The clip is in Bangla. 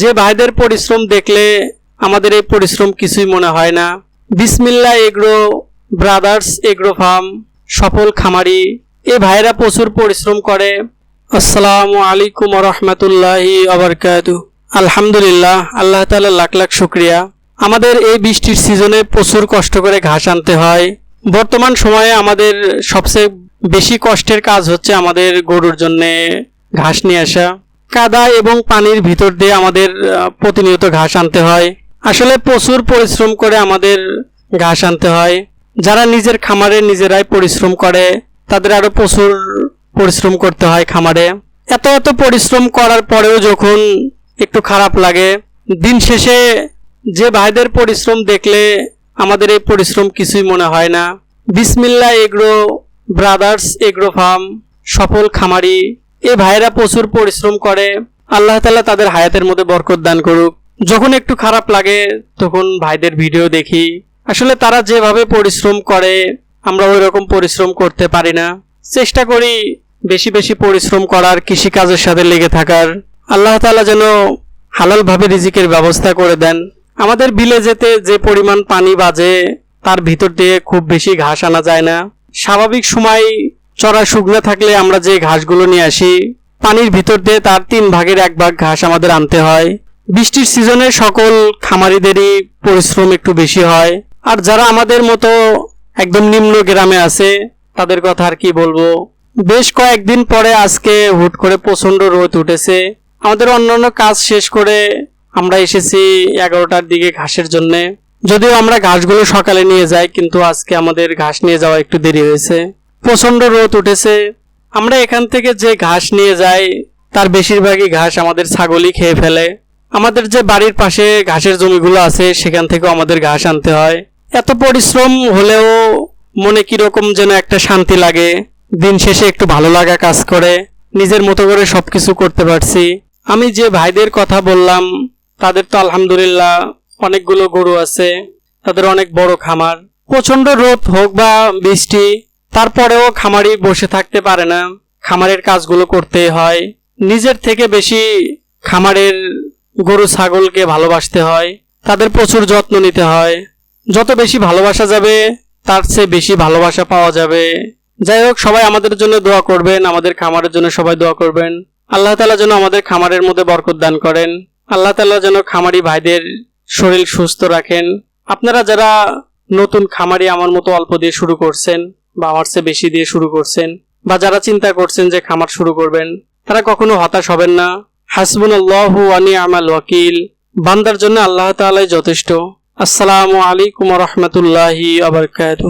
যে ভাইদের পরিশ্রম দেখলে আমাদের এই পরিশ্রম কিছুই মনে হয় না। বিসমিল্লা এগ্রো ব্রাদার্স এগ্রো ফার্ম, সফল খামারি। এ ভাইরা প্রচুর পরিশ্রম করে। আসসালামু আলাইকুম রহমতুল্লাহি আবরকাত আলহামদুলিল্লাহ, আল্লাহ তাআলা লাখ লাখ শুক্রিয়া। আমাদের এই বৃষ্টির সিজনে প্রচুর কষ্ট করে ঘাস আনতে হয়। বর্তমান সময়ে আমাদের সবচেয়ে বেশি কষ্টের কাজ হচ্ছে আমাদের গরুর জন্যে ঘাস নিয়ে আসা। কাদা এবং পানির ভিতর দিয়ে আমাদের প্রতিনিয়ত ঘাস আনতে হয়। আসলে প্রচুর পরিশ্রম করে আমাদের ঘাস আনতে হয়। যারা নিজের খামারে নিজেরাই পরিশ্রম করে, তাদের আরও প্রচুর পরিশ্রম করতে হয় খামারে। এত এত পরিশ্রম করার পরেও যখন একটু খারাপ লাগে, দিন শেষে যে ভাইদের পরিশ্রম দেখলে আমাদের এই পরিশ্রম কিছুই মনে হয় না। বিসমিল্লা এগ্রো ব্রাদার্স এগ্রো ফার্ম, সফল খামারি এই ভাইরা প্রচুর পরিশ্রম করে। আল্লাহ তালা তাদের হায়াতের মধ্যে বরকত দান করুক। যখন একটু খারাপ লাগে, তখন ভাইদের ভিডিও দেখি। আসলে তারা যেভাবে পরিশ্রম করে, আমরা ওই রকম পরিশ্রম করতে পারি না। চেষ্টা করি বেশি বেশি পরিশ্রম করার, কৃষিকাজের সাথে লেগে থাকার। আল্লাহ তালা যেন হালালভাবে রিজিকের ব্যবস্থা করে দেন। আমাদের বিলে যেতে যে পরিমাণ পানি বাজে, তার ভিতর দিয়ে খুব বেশি ঘাস আনা যায় না। স্বাভাবিক সময় চড়া শুকনো থাকলে আমরা যে ঘাসগুলো নিয়ে আসি, পানির ভিতর দিয়ে তার তিন ভাগের এক ভাগ ঘাস আমাদের আনতে হয়। বৃষ্টির সিজনে সকল খামারিদেরই পরিশ্রম একটু বেশি হয়। আর যারা আমাদের মতো একদম নিম্ন গ্রামে আছে, তাদের কথা আর কি বলব? বেশ কয়েকদিন পরে আজকে হুট করে প্রচণ্ড রোদ উঠেছে। আমাদের অন্যান্য কাজ শেষ করে আমরা এসেছি এগারোটার দিকে ঘাসের জন্যে। যদিও আমরা ঘাসগুলো সকালে নিয়ে যাই, কিন্তু আজকে আমাদের ঘাস নিয়ে যাওয়া একটু দেরি হয়েছে। প্রচণ্ড রোদ উঠেছে। আমরা এখান থেকে যে ঘাস নিয়ে যাই, তার বেশিরভাগই ঘাস আমাদের ছাগলই খেয়ে ফেলে। আমাদের যে বাড়ির পাশে ঘাসের জমিগুলো আছে, সেখান থেকেও আমাদের ঘাস আনতে হয়। এত পরিশ্রম হলেও মনে কীরকম যেন একটা শান্তি লাগে। দিন শেষে একটু ভালো লাগা কাজ করে, নিজের মতো করে সবকিছু করতে পারছি। আমি যে ভাইদের কথা বললাম, তাদের তো আলহামদুলিল্লাহ অনেকগুলো গরু আছে, তাদের অনেক বড় খামার। প্রচণ্ড রোদ হোক বা বৃষ্টি তারপরেও খামারি বসে থাকতে পারে না। খামারের কাজগুলো করতেই হয়। নিজের থেকে বেশি খামারের গরু, ছাগলকে ভালোবাসতে হয়। তাদের প্রচুর যত্ন নিতে হয়। যত বেশি ভালোবাসা যাবে, তার চেয়ে বেশি ভালোবাসা পাওয়া যাবে। যাই হোক, সবাই আমাদের জন্য দোয়া করবেন, আমাদের খামারের জন্য সবাই দোয়া করবেন। আল্লাহ তালা যেন আমাদের খামারের মধ্যে বরকত দান করেন। আল্লাহ তালা যেন খামারি ভাইদের শরীর সুস্থ রাখেন। আপনারা যারা নতুন খামারি আমার মতো অল্প দিয়ে শুরু করছেন বা আমার চেয়ে বেশি দিয়ে শুরু করছেন বা যারা চিন্তা করছেন যে খামার শুরু করবেন, তারা কখনো হতাশ হবেন না। হাসবুন আল্লাহু আনি আমাল ওয়াকিল। বান্দার জন্য আল্লাহ তালাই যথেষ্ট। আসসালামু আলাইকুম রহমতুল্লাহি আবরকাত